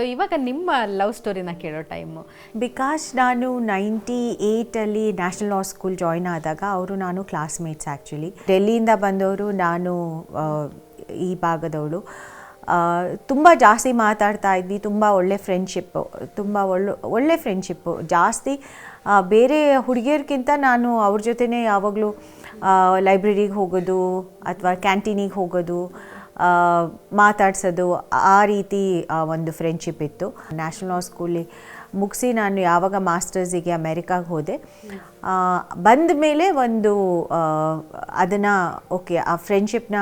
So ಇವಾಗ ನಿಮ್ಮ love ಸ್ಟೋರಿನ ಕೇಳೋ ಟೈಮು ಬಿಕಾಸ್ ನಾನು ನೈಂಟಿ ಏಯ್ಟಲ್ಲಿ ನ್ಯಾಷನಲ್ ಲಾ ಸ್ಕೂಲ್ ಜಾಯ್ನ್ ಆದಾಗ ಅವರು ನಾನು ಕ್ಲಾಸ್ಮೇಟ್ಸ್ ಆ್ಯಕ್ಚುಲಿ ಡೆಲ್ಲಿಯಿಂದ ಬಂದವರು ನಾನು ಈ ಭಾಗದವಳು. ತುಂಬ ಜಾಸ್ತಿ ಮಾತಾಡ್ತಾ ಇದ್ವಿ, ತುಂಬ ಒಳ್ಳೆ ಫ್ರೆಂಡ್ಶಿಪ್ಪು ತುಂಬ ಒಳ್ಳೆ ಒಳ್ಳೆ ಫ್ರೆಂಡ್ಶಿಪ್ಪು ಜಾಸ್ತಿ ಬೇರೆ ಹುಡುಗಿಯರ್ಗಿಂತ ನಾನು ಅವ್ರ ಜೊತೆನೇ ಯಾವಾಗಲೂ ಲೈಬ್ರರಿಗೆ ಹೋಗೋದು ಅಥವಾ ಕ್ಯಾಂಟೀನಿಗೆ ಹೋಗೋದು ಮಾತಾಡ್ಸೋದು ಆ ರೀತಿ ಒಂದು ಫ್ರೆಂಡ್ಶಿಪ್ ಇತ್ತು. ನ್ಯಾಷನಲ್ ಲಾ ಸ್ಕೂಲಿ ಮುಗಿಸಿ ನಾನು ಯಾವಾಗ ಮಾಸ್ಟರ್ಸಿಗೆ ಅಮೇರಿಕಾಗೆ ಹೋದೆ. ಬಂದ ಮೇಲೆ ಒಂದು ಅದನ್ನು ಓಕೆ ಆ ಫ್ರೆಂಡ್ಶಿಪ್ನ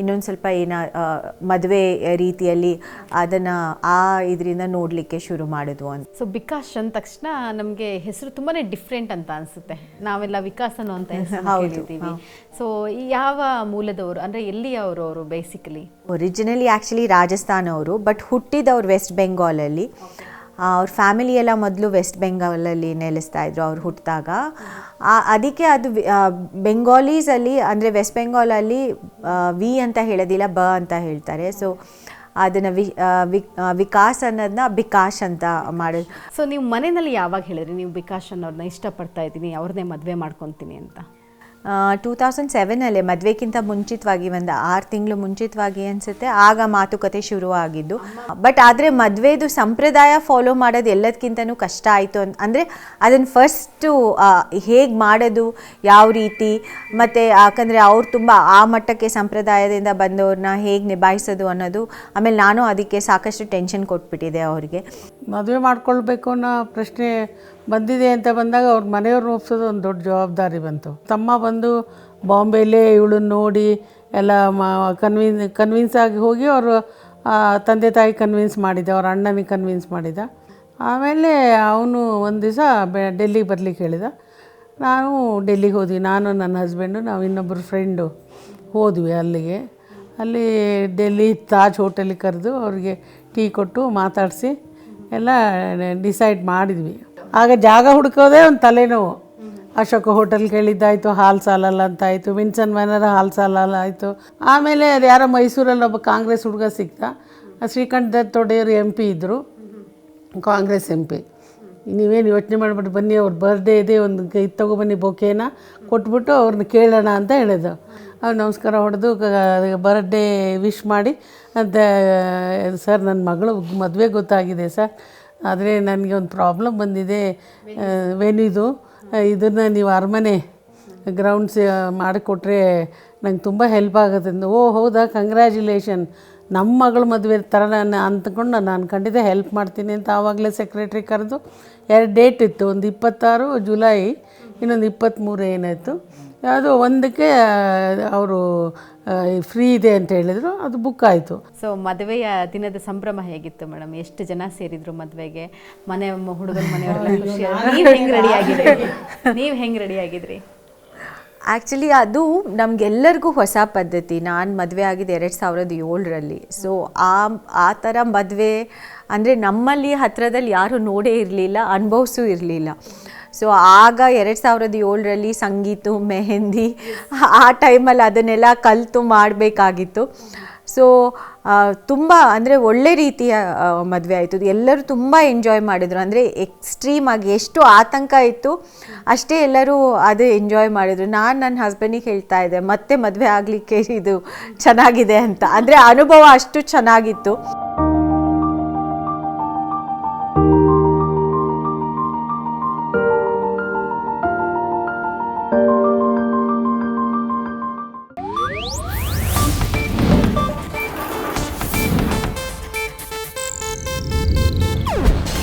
ಇನ್ನೊಂದು ಸ್ವಲ್ಪ ಏನ ಮದುವೆ ರೀತಿಯಲ್ಲಿ ಅದನ್ನು ಆ ಇದರಿಂದ ನೋಡಲಿಕ್ಕೆ ಶುರು ಮಾಡಿದ್ವು ಅಂತ. ಸೊ ವಿಕಾಸ್ ಅಂದ ತಕ್ಷಣ ನಮಗೆ ಹೆಸರು ತುಂಬಾ ಡಿಫ್ರೆಂಟ್ ಅಂತ ಅನಿಸುತ್ತೆ. ನಾವೆಲ್ಲ ವಿಕಾಸ್ ಅನ್ನೋ ಅಂತ ಹೇಳ್ತೀವಿ ಸೊ ಯಾವ ಮೂಲದವರು ಅಂದರೆ ಎಲ್ಲಿ ಅವರು ಅವರು ಬೇಸಿಕಲಿ ಒರಿಜಿನಲಿ ಆ್ಯಕ್ಚುಲಿ ರಾಜಸ್ಥಾನವರು ಬಟ್ ಹುಟ್ಟಿದವರು ವೆಸ್ಟ್ ಬೆಂಗಾಲಲ್ಲಿ ಅವ್ರ ಫ್ಯಾಮಿಲಿ ಎಲ್ಲ ಮೊದಲು ವೆಸ್ಟ್ ಬೆಂಗಾಲಲ್ಲಿ ನೆಲೆಸ್ತಾ ಇದ್ರು ಅವ್ರು ಹುಟ್ಟಿದಾಗ ಅದಕ್ಕೆ ಅದು ಬೆಂಗಾಲೀಸಲ್ಲಿ ಅಂದರೆ ವೆಸ್ಟ್ ಬೆಂಗಾಲಲ್ಲಿ ವಿ ಅಂತ ಹೇಳೋದಿಲ್ಲ ಬ ಅಂತ ಹೇಳ್ತಾರೆ. ಸೊ ಅದನ್ನು ವಿ ವಿಕಾಸ್ ಅನ್ನೋದನ್ನ ಬಿಕಾಶ್ ಅಂತ ಮಾಡೋದು ಸೊ ನೀವು ಮನೆಯಲ್ಲಿ ಯಾವಾಗ ಹೇಳಿದ್ರಿ, ನೀವು ಬಿಕಾಶ್ ಅನ್ನೋರನ್ನ ಇಷ್ಟಪಡ್ತಾ ಇದ್ದೀನಿ, ಅವ್ರನ್ನೇ ಮದುವೆ ಮಾಡ್ಕೊತೀನಿ ಅಂತ? ಟೂ ತೌಸಂಡ್ ಸೆವೆನಲ್ಲೇ ಮದುವೆಗಿಂತ ಮುಂಚಿತವಾಗಿ ಒಂದು ಆರು ತಿಂಗಳು ಮುಂಚಿತವಾಗಿ ಅನಿಸುತ್ತೆ. ಆಗ ಮಾತುಕತೆ ಶುರು ಆಗಿದ್ದು ಬಟ್ ಆದರೆ ಮದುವೆದು ಸಂಪ್ರದಾಯ ಫಾಲೋ ಮಾಡೋದು ಎಲ್ಲದಕ್ಕಿಂತನೂ ಕಷ್ಟ ಆಯಿತು ಅಂತ ಅಂದರೆ ಅದನ್ನು ಫಸ್ಟು ಹೇಗೆ ಮಾಡೋದು, ಯಾವ ರೀತಿ, ಮತ್ತು ಯಾಕಂದರೆ ಅವ್ರು ತುಂಬ ಆ ಮಟ್ಟಕ್ಕೆ ಸಂಪ್ರದಾಯದಿಂದ ಬಂದವ್ರನ್ನ ಹೇಗೆ ನಿಭಾಯಿಸೋದು ಅನ್ನೋದು ಆಮೇಲೆ ನಾನು ಅದಕ್ಕೆ ಸಾಕಷ್ಟು ಟೆನ್ಷನ್ ಕೊಟ್ಬಿಟ್ಟಿದೆ ಅವ್ರಿಗೆ. ಮದುವೆ ಮಾಡ್ಕೊಳ್ಬೇಕು ಅನ್ನೋ ಪ್ರಶ್ನೆ ಬಂದಿದೆ ಅಂತ ಬಂದಾಗ ಅವ್ರ ಮನೆಯವ್ರನ್ನ ಒಪ್ಸೋದು ಒಂದು ದೊಡ್ಡ ಜವಾಬ್ದಾರಿ ಬಂತು. ತಮ್ಮ ಬಂದು ಬಾಂಬೆಲೇ ಇವಳನ್ನ ನೋಡಿ ಎಲ್ಲ ಕನ್ವಿನ್ ಕನ್ವಿನ್ಸ್ ಆಗಿ ಹೋಗಿ ಅವರು ತಂದೆ ತಾಯಿ ಕನ್ವಿನ್ಸ್ ಮಾಡಿದ, ಅವ್ರ ಅಣ್ಣನಿಗೆ ಕನ್ವಿನ್ಸ್ ಮಾಡಿದ. ಆಮೇಲೆ ಅವನು ಒಂದು ದಿವಸ ಬೆ, ಡೆಲ್ಲಿಗೆ ಬರಲಿಕ್ಕೆ ಹೇಳಿದ. ನಾನು ಡೆಲ್ಲಿಗೆ ಹೋದ್ವಿ. ನಾನು, ನನ್ನ ಹಸ್ಬೆಂಡು ನಾವು ಇನ್ನೊಬ್ಬರು ಫ್ರೆಂಡು ಹೋದ್ವಿ ಅಲ್ಲಿಗೆ. ಅಲ್ಲಿ ಡೆಲ್ಲಿ ತಾಜ್ ಹೋಟೆಲಿಗೆ ಕರೆದು ಅವ್ರಿಗೆ ಟೀ ಕೊಟ್ಟು ಮಾತಾಡಿಸಿ ಎಲ್ಲ ಡಿಸೈಡ್ ಮಾಡಿದ್ವಿ. ಆಗ ಜಾಗ ಹುಡುಕೋದೇ ಒಂದು ತಲೆನೋವು. ಅಶೋಕ ಹೋಟೆಲ್ ಕೇಳಿದ್ದಾಯಿತು, ಹಾಲ್ ಸಾಲಲ್ಲ ಅಂತಾಯಿತು ವಿನ್ಸನ್ ಮ್ಯಾನರ್ ಹಾಲ್ ಸಾಲಲ್ಲ ಆಯಿತು. ಆಮೇಲೆ ಅದು ಯಾರೋ ಮೈಸೂರಲ್ಲಿ ಒಬ್ಬ ಕಾಂಗ್ರೆಸ್ ಹುಡುಗ ಸಿಕ್ತ. ಶ್ರೀಕಂಠ ದತ್ ಎಂ ಪಿ ಇದ್ದರು ಕಾಂಗ್ರೆಸ್ ಎಂ ಪಿ. ನೀವೇನು ಯೋಚನೆ ಮಾಡಿಬಿಟ್ಟು ಬನ್ನಿ, ಅವ್ರ ಬರ್ಡೇ ಇದೆ, ಒಂದು ಇದು ತೊಗೊಬನ್ನಿ ಬೊಕೇನ, ಕೊಟ್ಬಿಟ್ಟು ಅವ್ರನ್ನ ಕೇಳೋಣ ಅಂತ ಹೇಳಿದ್ರು. ಅವ್ರು ನಮಸ್ಕಾರ ಹೊಡೆದು ಬರ್ಡೇ ವಿಶ್ ಮಾಡಿ ಅಂತ ಸರ್ ನನ್ನ ಮಗಳು ಮದುವೆ ಗೊತ್ತಾಗಿದೆ ಸರ್, ಆದರೆ ನನಗೆ ಒಂದು ಪ್ರಾಬ್ಲಮ್ ಬಂದಿದೆ ವೆನ್ಯೂದು ಇದನ್ನು ನೀವು ಅರಮನೆ ಗ್ರೌಂಡ್ಸ್ ಮಾಡಿಕೊಟ್ರೆ ನಂಗೆ ತುಂಬ ಹೆಲ್ಪ್ ಆಗುತ್ತೆ. ಓ, ಹೌದಾ ಕಂಗ್ರ್ಯಾಚುಲೇಷನ್ ನಮ್ಮ ಮಗಳ ಮದುವೆ ಥರ ನಾನು ಅಂದ್ಕೊಂಡು ನಾನು ಖಂಡಿತ ಹೆಲ್ಪ್ ಮಾಡ್ತೀನಿ ಅಂತ ಆವಾಗಲೇ ಸೆಕ್ರೆಟ್ರಿ ಕರೆದು. ಎರಡು ಡೇಟ್ ಇತ್ತು. ಒಂದು ಇಪ್ಪತ್ತಾರು ಜುಲೈ ಇನ್ನೊಂದು ಇಪ್ಪತ್ತ್ಮೂರು ಏನಾಯಿತು. ಅದು ಒಂದಕ್ಕೆ ಅವರು ಫ್ರೀ ಇದೆ ಅಂತ ಹೇಳಿದರು. ಅದು ಬುಕ್ ಆಯಿತು. ಸೊ ಮದುವೆಯ ದಿನದ ಸಂಭ್ರಮ ಹೇಗಿತ್ತು ಮೇಡಮ್? ಎಷ್ಟು ಜನ ಸೇರಿದ್ರು ಮದುವೆಗೆ? ಮನೆ ಹುಡುಗನ ಮನೆಯವರೆಲ್ಲ ಖುಷಿ ನೀವು ಹೆಂಗೆ ರೆಡಿ ಆಗಿದ್ರಿ? ನೀವು ಹೆಂಗೆ ರೆಡಿ ಆಗಿದ್ರಿ? ಆ್ಯಕ್ಚುಲಿ ಅದು ನಮಗೆಲ್ಲರಿಗೂ ಹೊಸ ಪದ್ಧತಿ. ನಾನು ಮದುವೆ ಆಗಿದ್ದು ಎರಡು ಸಾವಿರದ ಏಳರಲ್ಲಿ. ಸೊ ಆ ಆ ಥರ ಮದುವೆ ಅಂದರೆ ನಮ್ಮಲ್ಲಿ ಹತ್ತಿರದಲ್ಲಿ ಯಾರೂ ನೋಡೇ ಇರಲಿಲ್ಲ, ಅನುಭವಿಸೂ ಇರಲಿಲ್ಲ. ಸೊ ಆಗ ಎರಡು ಸಾವಿರದ ಏಳರಲ್ಲಿ ಸಂಗೀತ, ಮೆಹಂದಿ, ಆ ಟೈಮಲ್ಲಿ ಅದನ್ನೆಲ್ಲ ಕಲಿತು ಮಾಡಬೇಕಾಗಿತ್ತು. ಸೊ ತುಂಬ ಅಂದರೆ ಒಳ್ಳೆ ರೀತಿಯ ಮದುವೆ ಆಯಿತು. ಎಲ್ಲರೂ ತುಂಬ ಎಂಜಾಯ್ ಮಾಡಿದರು. ಅಂದರೆ ಎಕ್ಸ್ಟ್ರೀಮ್ ಆಗಿ ಎಷ್ಟು ಆತಂಕ ಇತ್ತು, ಅಷ್ಟೇ ಎಲ್ಲರೂ ಅದು ಎಂಜಾಯ್ ಮಾಡಿದರು. ನಾನು ನನ್ನ ಹಸ್ಬೆಂಡಿಗೆ ಹೇಳ್ತಾ ಇದ್ದೆ, ಮತ್ತೆ ಮದುವೆ ಆಗಲಿಕ್ಕೆ ಇದು ಚೆನ್ನಾಗಿದೆ ಅಂತ. ಅಂದರೆ ಅನುಭವ ಅಷ್ಟು ಚೆನ್ನಾಗಿತ್ತು.